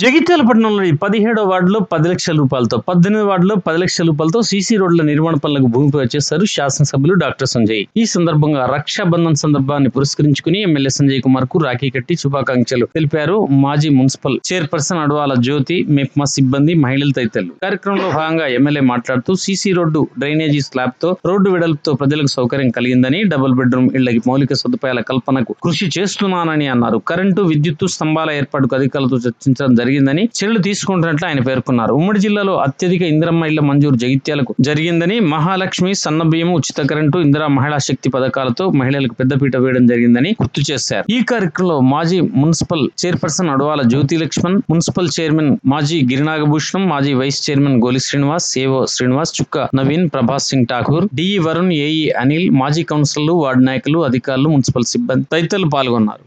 జగిత్యాల పట్టణంలోని పదిహేడో వార్డులో పది లక్షల రూపాయలతో పద్దెనిమిది వార్డులో పది లక్షల రూపాయలతో సీసీ రోడ్ల నిర్మాణ పనులకు భూమి పూజ చేశారు శాసనసభ్యులు డాక్టర్ సంజయ్. ఈ సందర్భంగా రక్షాబంధన్ సందర్భాన్ని పురస్కరించుకుని ఎమ్మెల్యే సంజయ్ కుమార్కు రాఖీ కట్టి శుభాకాంక్షలు తెలిపారు మాజీ మున్సిపల్ చైర్పర్సన్ అడవాల జ్యోతి మెప్మా సిబ్బంది మహిళలు తదితరులు. కార్యక్రమంలో భాగంగా ఎమ్మెల్యే మాట్లాడుతూ సీసీ రోడ్డు డ్రైనేజీ స్లాబ్తో రోడ్డు వెడల్పుతో ప్రజలకు సౌకర్యం కలిగిందని డబుల్ బెడ్రూమ్ ఇళ్ళకి మౌలిక సదుపాయాల కల్పనకు కృషి చేస్తున్నానని అన్నారు. కరెంటు విద్యుత్తు స్తంభాల ఏర్పాటుకు అధికారులతో చర్చించడం జరిగిందని చర్యలు తీసుకుంటున్నట్లు ఆయన పేర్కొన్నారు. ఉమ్మడి జిల్లాలో అత్యధిక ఇందిరమ్మ ఇళ్ళ మంజూరు జగిత్యాలకు జరిగిందని మహాలక్ష్మి సన్నబియ్యం ఉచిత కరెంటు ఇందిరా మహిళా శక్తి పథకాలతో మహిళలకు పెద్దపీట వేయడం జరిగిందని గుర్తు చేశారు. ఈ కార్యక్రమంలో మాజీ municipal chairperson Adavala Jyothi Lakshman municipal chairman మాజీ గిరినాగభూషణం మాజీ వైస్ చైర్మన్ గోలి Srinivas AO Srinivas Chukka Naveen Prabhas Singh Thakur DE Varun AE Anil మాజీ కౌన్సిలర్లు వార్డు నాయకులు అధికారులు మున్సిపల్ సిబ్బంది తదితరులు పాల్గొన్నారు.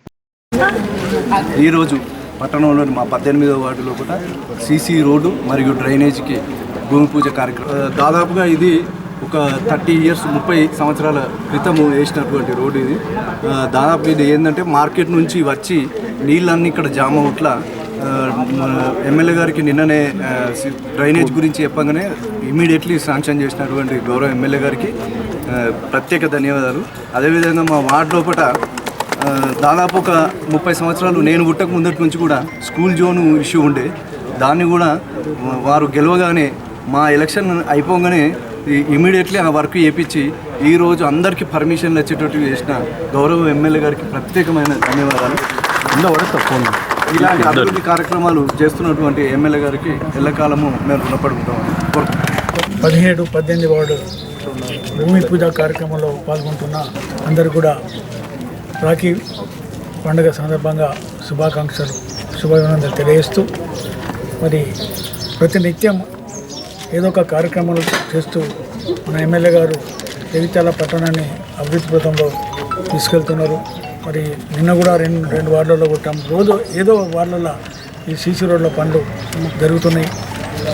ఈరోజు పట్టణంలోని మా పద్దెనిమిదవ వార్డులో కూడా సీసీ రోడ్డు మరియు డ్రైనేజీకి భూమి పూజ కార్యక్రమం. దాదాపుగా ఇది ఒక థర్టీ ఇయర్స్ ముప్పై సంవత్సరాల క్రితం వేసినటువంటి రోడ్డు ఇది. దాదాపు ఇది ఏంటంటే మార్కెట్ నుంచి వచ్చి నీళ్ళన్నీ ఇక్కడ జామ అవుట్ల ఎమ్మెల్యే గారికి నిన్ననే డ్రైనేజ్ గురించి చెప్పగానే ఇమీడియట్లీ శాంక్షన్ చేసినటువంటి గౌరవ ఎమ్మెల్యే గారికి ప్రత్యేక ధన్యవాదాలు. అదేవిధంగా మా వార్డు లోపల దాదాపు ఒక ముప్పై సంవత్సరాలు నేను పుట్టక ముందటి నుంచి కూడా స్కూల్ జోన్ ఇష్యూ ఉండే. దాన్ని కూడా వారు గెలవగానే మా ఎలక్షన్ అయిపోగానే ఇమీడియట్లీ ఆ వర్క్ చేపించి ఈరోజు అందరికీ పర్మిషన్లు వచ్చేటట్టు చేసిన గౌరవ ఎమ్మెల్యే గారికి ప్రత్యేకమైన ధన్యవాదాలు. ఇలాంటి అభివృద్ధి కార్యక్రమాలు చేస్తున్నటువంటి ఎమ్మెల్యే గారికి ఎల్లకాలము మేము కోరుకుంటున్నాం పదిహేడు పద్దెనిమిది వార్డు భూమి పూజ కార్యక్రమంలో పాల్గొంటున్న అందరు కూడా రాఖీ పండుగ సందర్భంగా శుభాకాంక్షలు శుభాభినందనలు తెలియజేస్తూ మరి ప్రతినిత్యం ఏదో ఒక కార్యక్రమాలు చేస్తూ మన ఎమ్మెల్యే గారు జగిత్యాల పట్టణాన్ని అభివృద్ధి పథంలో తీసుకెళ్తున్నారు. మరి నిన్న కూడా రెండు రెండు వార్డులలో కొట్టాం రోజు ఏదో వార్డులలో ఈ సీసీ రోడ్ల పనులు జరుగుతున్నాయి.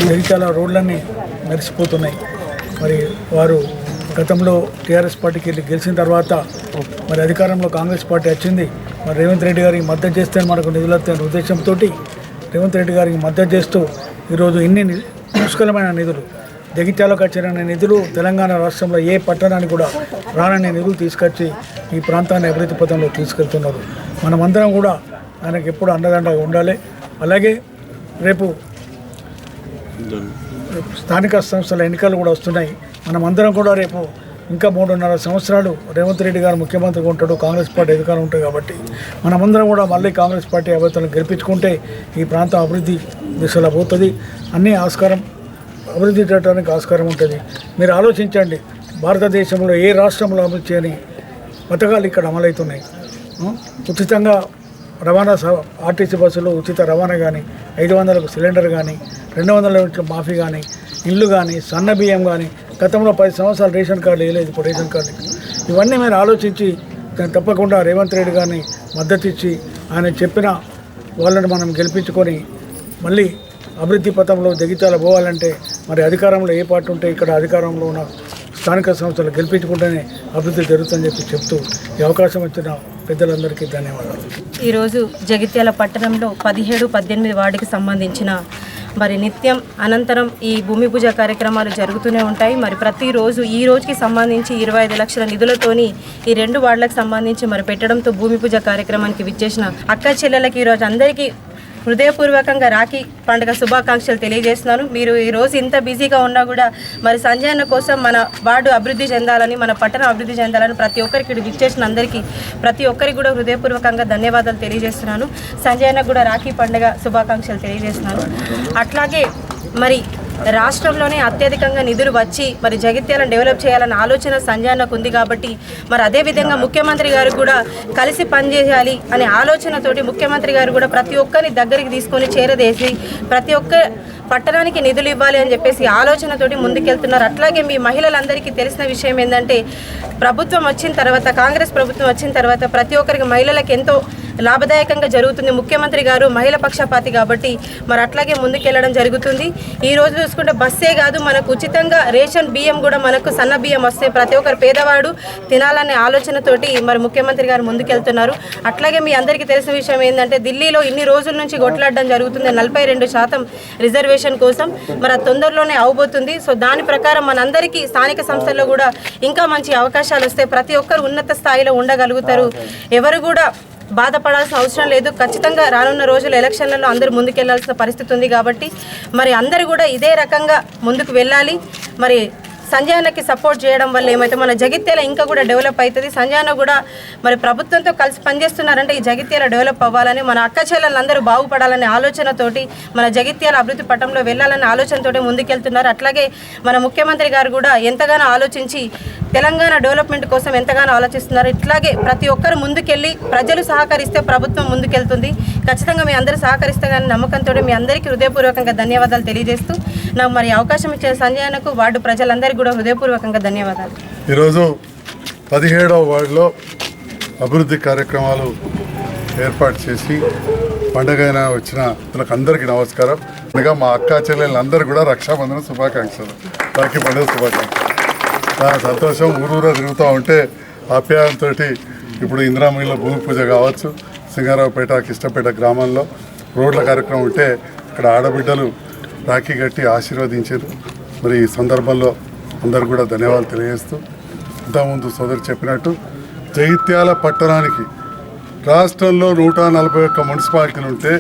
జగిత్యాల రోడ్లన్నీ మెరిసిపోతున్నాయి. మరి వారు గతంలో టీఆర్ఎస్ పార్టీకి వెళ్ళి గెలిచిన తర్వాత మరి అధికారంలో కాంగ్రెస్ పార్టీ వచ్చింది. మరి రేవంత్ రెడ్డి గారికి మద్దతు చేస్తే మనకు నిధులు వస్తాయనే ఉద్దేశంతో రేవంత్ రెడ్డి గారికి మద్దతు చేస్తూ ఈరోజు ఇన్ని ని- పుష్కలమైన నిధులు జగిత్యాలకు వచ్చిన నిధులు తెలంగాణ రాష్ట్రంలో ఏ పట్టణానికి కూడా రానని నిధులు తీసుకొచ్చి ఈ ప్రాంతాన్ని అభివృద్ధి పథంలో తీసుకెళ్తున్నారు. మనమందరం కూడా ఆయనకు ఎప్పుడు అండదండగా ఉండాలి. అలాగే రేపు స్థానిక సంస్థల ఎన్నికలు కూడా వస్తున్నాయి. మనమందరం కూడా రేపు ఇంకా మూడున్నర సంవత్సరాలు రేవంత్ రెడ్డి గారు ముఖ్యమంత్రిగా ఉంటాడు కాంగ్రెస్ పార్టీ అధికారం ఉంటుంది కాబట్టి. మనమందరం కూడా మళ్ళీ కాంగ్రెస్ పార్టీ అభ్యర్థులను గెలిపించుకుంటే ఈ ప్రాంతం అభివృద్ధి దిశలో పోతుంది. అన్ని ఆస్కారం అభివృద్ధి చేయడానికి ఆస్కారం ఉంటుంది. మీరు ఆలోచించండి భారతదేశంలో ఏ రాష్ట్రంలో అభివృద్ధి చేయని పథకాలు ఇక్కడ అమలవుతున్నాయి? ఉచితంగా రవాణా స- ఆర్టీసీ బస్సులు ఉచిత రవాణా కానీ ఐదు వందలకు సిలిండర్ కానీ రెండు వందల యూనిట్ల మాఫీ కానీ ఇల్లు కానీ సన్న బియ్యం కానీ గతంలో పది సంవత్సరాలు రేషన్ కార్డు వేయలేదు ఇప్పుడు రేషన్ కార్డు ఇవన్నీ మీరు ఆలోచించి దాన్ని తప్పకుండా రేవంత్ రెడ్డి గారిని మద్దతు ఇచ్చి ఆయన చెప్పిన వాళ్ళని మనం గెలిపించుకొని మళ్ళీ అభివృద్ధి పథంలో జగిత్యాల పోవాలంటే మరి అధికారంలో ఏ పార్టీ ఉంటే ఇక్కడ అధికారంలో ఉన్న స్థానిక సంస్థలు గెలిపించుకుంటేనే అభివృద్ధి జరుగుతుందని చెప్పి చెప్తూ ఈ అవకాశం ఇచ్చిన పెద్దలందరికీ ధన్యవాదాలు. ఈరోజు జగిత్యాల పట్టణంలో పదిహేడు పద్దెనిమిది వార్డుకి సంబంధించిన మరి నిత్యం అనంతరం ఈ భూమి పూజ కార్యక్రమాలు జరుగుతూనే ఉంటాయి. మరి ప్రతిరోజు ఈ రోజుకి సంబంధించి ఇరవై ఐదు లక్షల నిధులతోని ఈ రెండు వార్డులకు సంబంధించి మరి పెట్టడంతో భూమి పూజ కార్యక్రమానికి విచ్చేసిన అక్క చెల్లెలకి ఈరోజు అందరికీ హృదయపూర్వకంగా రాఖీ పండుగ శుభాకాంక్షలు తెలియజేస్తున్నాను. మీరు ఈ రోజు ఇంత బిజీగా ఉన్నా కూడా మరి సంజయ్ అన్న కోసం మన వార్డు అభివృద్ధి చెందాలని మన పట్టణం అభివృద్ధి చెందాలని ప్రతి ఒక్కరికి విచ్చేసిన అందరికీ ప్రతి ఒక్కరికి కూడా హృదయపూర్వకంగా ధన్యవాదాలు తెలియజేస్తున్నాను. సంజయ్ అన్న కూడా రాఖీ పండుగ శుభాకాంక్షలు తెలియజేస్తున్నాను. అట్లాగే మరి రాష్ట్రంలోనే అత్యధికంగా నిధులు వచ్చి మరి జగిత్యాలను డెవలప్ చేయాలన్న ఆలోచన సంజయ్ అన్నకు ఉంది కాబట్టి మరి అదేవిధంగా ముఖ్యమంత్రి గారు కూడా కలిసి పనిచేయాలి అనే ఆలోచనతోటి ముఖ్యమంత్రి గారు కూడా ప్రతి ఒక్కరిని దగ్గరికి తీసుకొని చేరదేసి ప్రతి ఒక్క పట్టణానికి నిధులు ఇవ్వాలి అని చెప్పేసి ఆలోచనతోటి ముందుకెళ్తున్నారు. అట్లాగే మీ మహిళలందరికీ తెలిసిన విషయం ఏంటంటే ప్రభుత్వం వచ్చిన తర్వాత కాంగ్రెస్ ప్రభుత్వం వచ్చిన తర్వాత ప్రతి ఒక్కరికి మహిళలకు ఎంతో లాభదాయకంగా జరుగుతుంది. ముఖ్యమంత్రి గారు మహిళ పక్షపాతి కాబట్టి మరి అట్లాగే ముందుకెళ్ళడం జరుగుతుంది. ఈ రోజు చూసుకుంటే బస్సే కాదు మనకు ఉచితంగా రేషన్ బియ్యం కూడా మనకు సన్న బియ్యం వస్తే ప్రతి ఒక్కరు పేదవాడు తినాలనే ఆలోచనతోటి మరి ముఖ్యమంత్రి గారు ముందుకెళ్తున్నారు. అట్లాగే మీ అందరికీ తెలిసిన విషయం ఏంటంటే ఢిల్లీలో ఇన్ని రోజుల నుంచి కొట్లాడడం జరుగుతుంది. నలభై రెండు శాతం రిజర్వేషన్ కోసం మరి అది తొందరలోనే అవబోతుంది. సో దాని ప్రకారం మనందరికీ స్థానిక సంస్థల్లో కూడా ఇంకా మంచి అవకాశాలు వస్తే ప్రతి ఒక్కరు ఉన్నత స్థాయిలో ఉండగలుగుతారు. ఎవరు కూడా బాధపడాల్సిన అవసరం లేదు. ఖచ్చితంగా రానున్న రోజుల ఎలక్షన్లలో అందరూ ముందుకెళ్ళాల్సిన పరిస్థితి ఉంది కాబట్టి మరి అందరూ కూడా ఇదే రకంగా ముందుకు వెళ్ళాలి. మరి సంజయ్ అన్నకి సపోర్ట్ చేయడం వల్ల ఏమైతే మన జగిత్యాల ఇంకా కూడా డెవలప్ అవుతుంది. సంజయ్ అన్న కూడా మరి ప్రభుత్వంతో కలిసి పనిచేస్తున్నారంటే ఈ జగిత్యాల డెవలప్ అవ్వాలని మన అక్క చెల్లెలందరూ బాగుపడాలనే ఆలోచనతోటి మన జగిత్యాల అభివృద్ధి పటంలో వెళ్ళాలనే ఆలోచనతోటి ముందుకెళ్తున్నారు. అట్లాగే మన ముఖ్యమంత్రి గారు కూడా ఎంతగానో ఆలోచించి తెలంగాణ డెవలప్మెంట్ కోసం ఎంతగానో ఆలోచిస్తున్నారు. ఇట్లాగే ప్రతి ఒక్కరు ముందుకెళ్ళి ప్రజలు సహకరిస్తే ప్రభుత్వం ముందుకెళ్తుంది. ఖచ్చితంగా మీ అందరూ సహకరిస్తే కానీ నమ్మకంతో మీ అందరికీ హృదయపూర్వకంగా ధన్యవాదాలు తెలియజేస్తూ నాకు మరి అవకాశం ఇచ్చిన సంజయనకు వార్డు ప్రజలందరికీ కూడా హృదయపూర్వకంగా ధన్యవాదాలు. ఈరోజు పదిహేడవ వార్డులో అభివృద్ధి కార్యక్రమాలు ఏర్పాటు చేసి పండగైన వచ్చిన వీళ్ళకి అందరికీ నమస్కారం. అనగా మా అక్క చెల్లెళ్ళందరూ కూడా రక్షాబంధన శుభాకాంక్షలు. వారికి పండుగ శుభాకాంక్షలు. చాలా సంతోషం ఊరూరా తిరుగుతూ ఉంటే ఆప్యాయంతో ఇప్పుడు ఇందిరామణిలో భూమి పూజ కావచ్చు సింగారావుపేట కిష్టపేట గ్రామంలో రోడ్ల కార్యక్రమం ఉంటే ఇక్కడ ఆడబిడ్డలు రాఖీ కట్టి ఆశీర్వదించారు. మరి ఈ సందర్భంలో అందరు కూడా ధన్యవాదాలు తెలియజేస్తూ ఇంతకుముందు సోదరు చెప్పినట్టు జైత్యాల పట్టణానికి రాష్ట్రంలో నూట నలభై ఒక్క మున్సిపాలిటీలు ఉంటే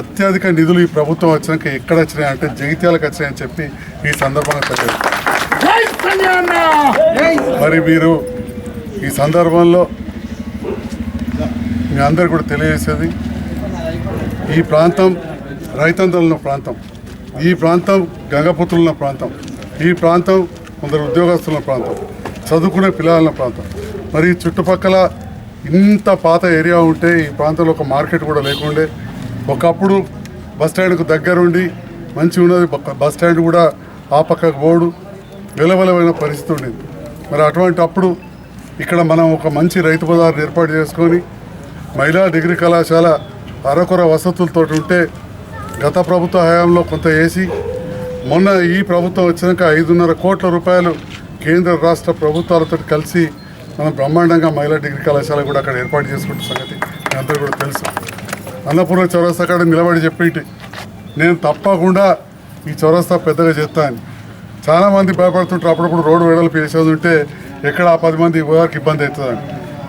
అత్యధిక నిధులు ఈ ప్రభుత్వం వచ్చినాక ఎక్కడ వచ్చినాయి అంటే జగిత్యాలకు వచ్చినాయని చెప్పి ఈ సందర్భంగా తెలియదు మరి మీరు ఈ సందర్భంలో మీ అందరు కూడా తెలియజేసేది. ఈ ప్రాంతం రైతందరులు ఉన్న ప్రాంతం. ఈ ప్రాంతం గంగపుత్రులు ఉన్న ప్రాంతం. ఈ ప్రాంతం కొందరు ఉద్యోగస్తులున్న ప్రాంతం. చదువుకునే పిల్లల ప్రాంతం. మరి చుట్టుపక్కల ఇంత పాత ఏరియా ఉంటే ఈ ప్రాంతంలో ఒక మార్కెట్ కూడా లేకుండే. ఒకప్పుడు బస్ స్టాండ్కు దగ్గరుండి మంచి ఉన్నది. బస్ స్టాండ్ కూడా ఆ పక్కకు పోడు. వెలవెలమైన పరిస్థితి ఉండేది. మరి అటువంటి అప్పుడు ఇక్కడ మనం ఒక మంచి రైతు బజార్ ఏర్పాటు చేసుకొని మహిళా డిగ్రీ కళాశాల అరకొర వసతులతో ఉంటే గత ప్రభుత్వ హయాంలో కొంత వేసి మొన్న ఈ ప్రభుత్వం వచ్చినాక ఐదున్నర కోట్ల రూపాయలు కేంద్ర రాష్ట్ర ప్రభుత్వాలతో కలిసి మనం బ్రహ్మాండంగా మహిళా డిగ్రీ కళాశాల కూడా అక్కడ ఏర్పాటు చేసుకుంటున్న సంగతి అందరూ కూడా తెలుసు. అన్నపూర్ణ చౌరస్తా కాడ నిలబడి చెప్పేటి నేను తప్పకుండా ఈ చౌరస్తా పెద్దగా చేస్తాను చాలామంది భయపడుతుంటారు అప్పుడప్పుడు రోడ్డు వెడల్పు చేసేది ఉంటే ఎక్కడ ఆ పది మంది వారికి ఇబ్బంది అవుతుందని.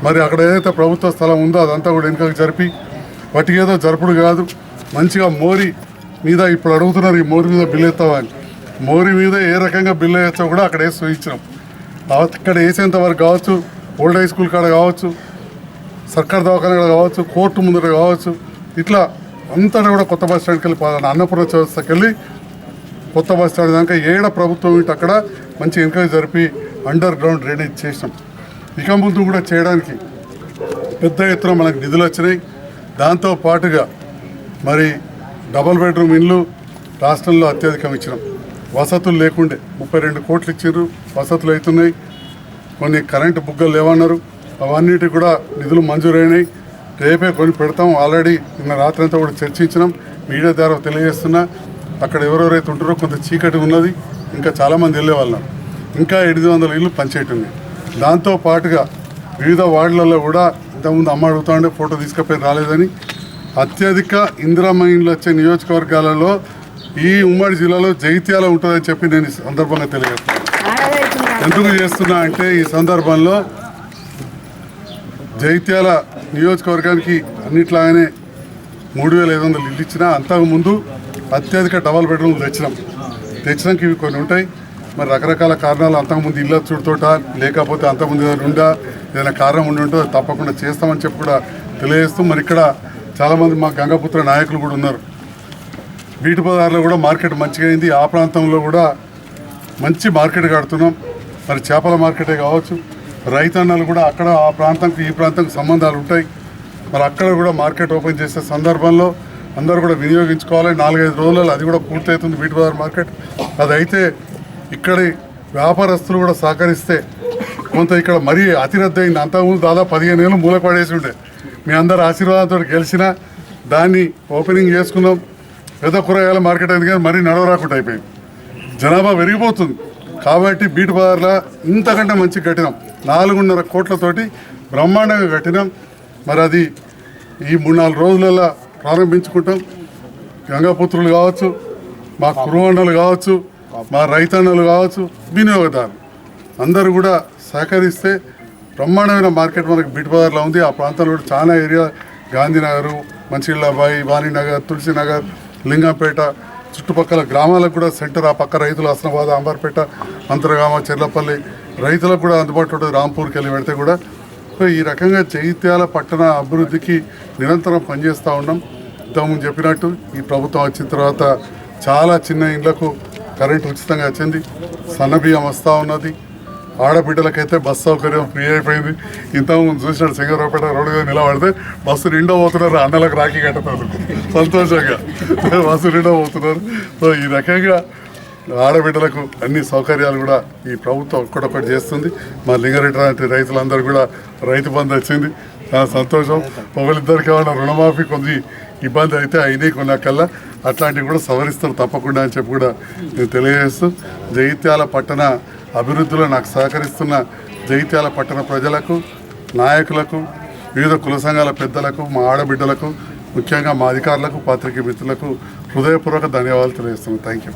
మరి అక్కడ ఏదైతే ప్రభుత్వ స్థలం ఉందో అదంతా కూడా వెనుకకు జరిపి వాటికి ఏదో జరుపుడు కాదు. మంచిగా మోరీ మీద ఇప్పుడు అడుగుతున్నారు ఈ మోరీ మీద బిల్లు ఎత్తావా అని మీద ఏ రకంగా బిల్లు వేయచ్చో కూడా అక్కడ వేసి చూపించినాం. అక్కడ వేసేంత వరకు కావచ్చు ఓల్డ్ హై స్కూల్ కాడ కావచ్చు సర్కార్ దవాఖాన కావచ్చు కోర్టు ముందర కావచ్చు ఇట్లా అంతా కూడా కొత్త బస్ స్టాండ్కి వెళ్ళి అన్నపూర్ణ చౌరస్తాకి వెళ్ళి కొత్త బస్ స్టాండ్ దాకా ఏడ ప్రభుత్వం ఇటు అక్కడ మంచి ఎంకరేజ్ జరిపి అండర్ గ్రౌండ్ డ్రైనేజ్ చేసినాం. ఇక ముందు కూడా చేయడానికి పెద్ద ఎత్తున మనకు నిధులు వచ్చినాయి. దాంతో పాటుగా మరి డబల్ బెడ్రూమ్ ఇల్లు రాష్ట్రంలో అత్యధికం ఇచ్చినాం. వసతులు లేకుండే ముప్పై రెండు కోట్లు ఇచ్చారు వసతులు అవుతున్నాయి కొన్ని కరెంటు బుగ్గలు లేవన్నారు. అవన్నిటి కూడా నిధులు మంజూరైనాయి. రేపే కొన్ని పెడతాం. ఆల్రెడీ నిన్న రాత్రి అంతా కూడా చర్చించినాం. మీడియా ద్వారా తెలియజేస్తున్నా. అక్కడ ఎవరెవరైతే ఉంటారో కొంత చీకటి ఉన్నది. ఇంకా చాలామంది వెళ్ళే వాళ్ళం. ఇంకా ఎనిమిది వందల ఇల్లు పంచాయతీ దాంతో పాటుగా వివిధ వార్డులలో కూడా ఇంతకుముందు అమ్మ అడుగుతా ఉండే ఫోటో తీసుకపోయి రాలేదని అత్యధిక ఇందిరామ ఇండ్లు వచ్చే నియోజకవర్గాలలో ఈ ఉమ్మడి జిల్లాలో జైత్యాల ఉంటుందని చెప్పి నేను ఈ సందర్భంగా తెలియజేస్తున్నాను. ఎందుకు చేస్తున్నా అంటే ఈ సందర్భంలో జైత్యాల నియోజకవర్గానికి అన్నిట్లాగానే మూడు వేల ఐదు వందలు ఇల్లు ఇచ్చినా అంతకుముందు అత్యధిక డబల్ బెడ్రూమ్ తెచ్చినాం. తెచ్చినాక ఇవి కొన్ని ఉంటాయి. మరి రకరకాల కారణాలు అంతకుముందు ఇల్లు చూడుతోట లేకపోతే అంతకుముందు ఏదైనా ఉందా ఏదైనా కారణం ఉండి ఉంటుందో తప్పకుండా చేస్తామని చెప్పి కూడా తెలియజేస్తూ మరి ఇక్కడ చాలామంది మా గంగపుత్ర నాయకులు కూడా ఉన్నారు. వీటి బజార్లో కూడా మార్కెట్ మంచిగా అయింది. ఆ ప్రాంతంలో కూడా మంచి మార్కెట్ కడుతున్నాం. మరి చేపల మార్కెటే కావచ్చు రైతన్నలు కూడా అక్కడ ఆ ప్రాంతంకి ఈ ప్రాంతంకి సంబంధాలు ఉంటాయి. మరి అక్కడ కూడా మార్కెట్ ఓపెన్ చేసే సందర్భంలో అందరూ కూడా వినియోగించుకోవాలి. నాలుగైదు రోజులలో అది కూడా పూర్తవుతుంది వీటి బజార్ మార్కెట్. అది అయితే ఇక్కడి వ్యాపారస్తులు కూడా సహకరిస్తే కొంత ఇక్కడ మరీ అతిరద్దయింది. అంతకుముందు దాదాపు పదిహేను ఏళ్ళు మూలపడేసి ఉండే. మీ అందరి ఆశీర్వాదంతో గెలిచిన దాన్ని ఓపెనింగ్ చేసుకున్నాం. పెద్ద కూరగాయల మార్కెట్ అయింది కానీ మరీ నడవరాకుండా అయిపోయింది. జనాభా పెరిగిపోతుంది. కాబట్టి బీటు బార్ల ఇంతకంటే మంచి కట్టినాం. నాలుగున్నర కోట్లతోటి బ్రహ్మాండంగా కట్టినాం. మరి అది ఈ మూడు నాలుగు రోజులలో ప్రారంభించుకుంటాం. గంగాపుత్రులు కావచ్చు మా కురువండలు కావచ్చు మా రైతన్నలు కావచ్చు వినియోగదారులు. అందరూ కూడా సహకరిస్తే బ్రహ్మాండమైన మార్కెట్ మనకు బిట్ బజార్లో ఉంది. ఆ ప్రాంతంలో కూడా చాలా ఏరియా. గాంధీనగర్ మంచిళ్ళబాయి వాణినగర్ తులసినగర్ లింగంపేట చుట్టుపక్కల గ్రామాలకు కూడా సెంటర్. ఆ పక్క రైతులు హస్నాబాద్ అంబర్పేట అంతరగామ చెర్లపల్లి రైతులకు కూడా అందుబాటులో ఉంటుంది. రాంపూర్కి వెళ్ళి పెడితే కూడా. సో ఈ రకంగా చైత్యాల పట్టణ అభివృద్ధికి నిరంతరం పనిచేస్తూ ఉన్నాం. ఇంతకుముందు చెప్పినట్టు ఈ ప్రభుత్వం వచ్చిన తర్వాత చాలా చిన్న ఇండ్లకు కరెంటు ఉచితంగా వచ్చింది. సన్నబియ్యం వస్తూ ఉన్నది. ఆడబిడ్డలకైతే బస్ సౌకర్యం ఫ్రీ అయిపోయింది. ఇంతకుముందు చూసినాడు సింగరావుపేట రోడ్డు మీద నిలబడితే బస్సు నిండా పోతున్నారు అన్నలకు రాఖీ కట్టుతారు. సంతోషంగా. బస్సు నిండా పోతున్నారు. సో ఈ రకంగా ఆడబిడ్డలకు అన్ని సౌకర్యాలు కూడా ఈ ప్రభుత్వం ఒక్కటొక్కటి చేస్తుంది. మా లింగారెడ్డి లాంటి రైతులందరూ కూడా రైతు బంధు వచ్చింది. చాలా సంతోషం. ఒకరిద్దరికి ఏమైనా రుణమాఫీ కొంచెం ఇబ్బంది అయితే అయినాయి కొన్నాకల్లా. అట్లాంటివి కూడా సవరిస్తారు తప్పకుండా అని చెప్పి కూడా నేను తెలియజేస్తూ. జైత్యాల పట్టణ అభివృద్ధిలో నాకు సహకరిస్తున్న జైత్యాల పట్టణ ప్రజలకు నాయకులకు వివిధ కుల సంఘాల పెద్దలకు మా ఆడబిడ్డలకు ముఖ్యంగా మా అధికారులకు పాత్రికే మిత్రులకు హృదయపూర్వక ధన్యవాదాలు తెలియజేస్తున్నాను. Thank you